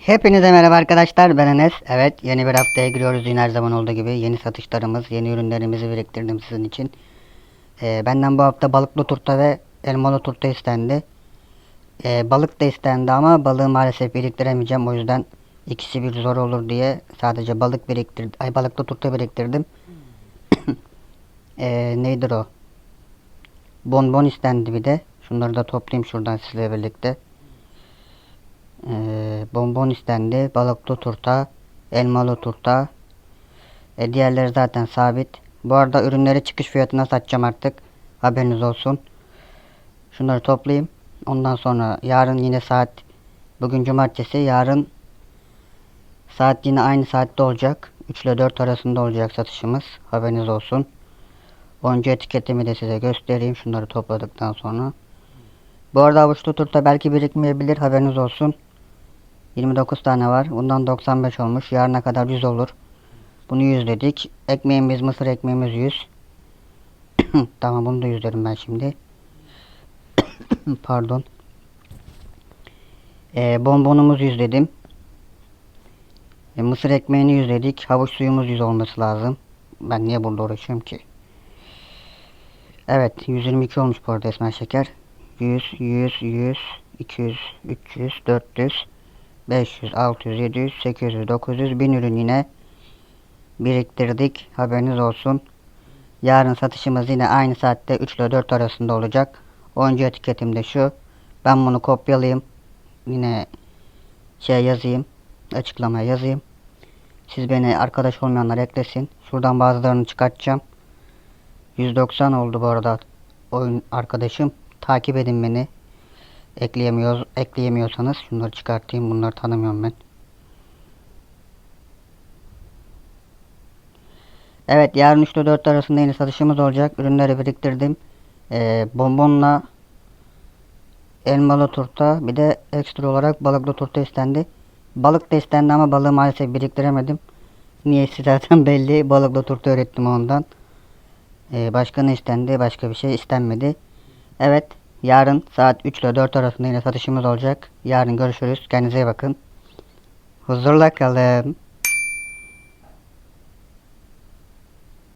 Hepinize merhaba arkadaşlar ben Enes. Evet yeni bir haftaya giriyoruz yine her zaman olduğu gibi. Yeni satışlarımız, yeni ürünlerimizi biriktirdim sizin için. Ee, benden bu hafta balıklı turta ve elmalı turta istendi. Ee, balık da istendi ama balığı maalesef biriktiremeyeceğim. O yüzden ikisi bir zor olur diye sadece balık biriktirdim. Ay balıklı turta biriktirdim. ee, neydir o? Bonbon istendi bir de. Şunları da toplayayım şuradan sizle birlikte. Ee, bonbon istendi. Balıklı turta. Elmalı turta. E, diğerleri zaten sabit. Bu arada ürünleri çıkış fiyatına satacağım artık. Haberiniz olsun. Şunları toplayayım. Ondan sonra yarın yine saat bugün cumartesi yarın saat yine aynı saatte olacak. 3 ile 4 arasında olacak satışımız. Haberiniz olsun. Onca etiketimi de size göstereyim. Şunları topladıktan sonra. Bu arada avuçlu turta belki birikmeyebilir. Haberiniz olsun. 29 tane var. Bundan 95 olmuş. Yarına kadar 100 olur. Bunu 100 dedik. Ekmeğimiz, mısır ekmeğimiz 100. tamam bunu da 100 derim ben şimdi. Pardon. Ee, bonbonumuz 100 dedim. E, mısır ekmeğini 100 dedik. Havuç suyumuz 100 olması lazım. Ben niye burada uğraşıyorum ki? Evet 122 olmuş bu arada esmer şeker. 100, 100, 100, 200, 300, 400, 500, 600, 700, 800, 900, 1000 ürün yine biriktirdik. Haberiniz olsun. Yarın satışımız yine aynı saatte 3 ile 4 arasında olacak. Oyuncu etiketim de şu. Ben bunu kopyalayayım. Yine şey yazayım. Açıklamaya yazayım. Siz beni arkadaş olmayanlar eklesin. Şuradan bazılarını çıkartacağım. 190 oldu bu arada oyun arkadaşım. Takip edin beni. Ekleyemiyoruz, ekleyemiyorsanız şunları çıkartayım. Bunları tanımıyorum ben. Evet yarın 3 ile 4 arasında yeni satışımız olacak. Ürünleri biriktirdim. Ee, bonbonla elmalı turta bir de ekstra olarak balıklı turta istendi. Balık da istendi ama balığı maalesef biriktiremedim. Niyeyse zaten belli. Balıklı turta öğrettim ondan. Ee, başka ne istendi? Başka bir şey istenmedi. Evet. Yarın saat 3 ile 4 arasında yine satışımız olacak. Yarın görüşürüz. Kendinize iyi bakın. Huzurla kalın.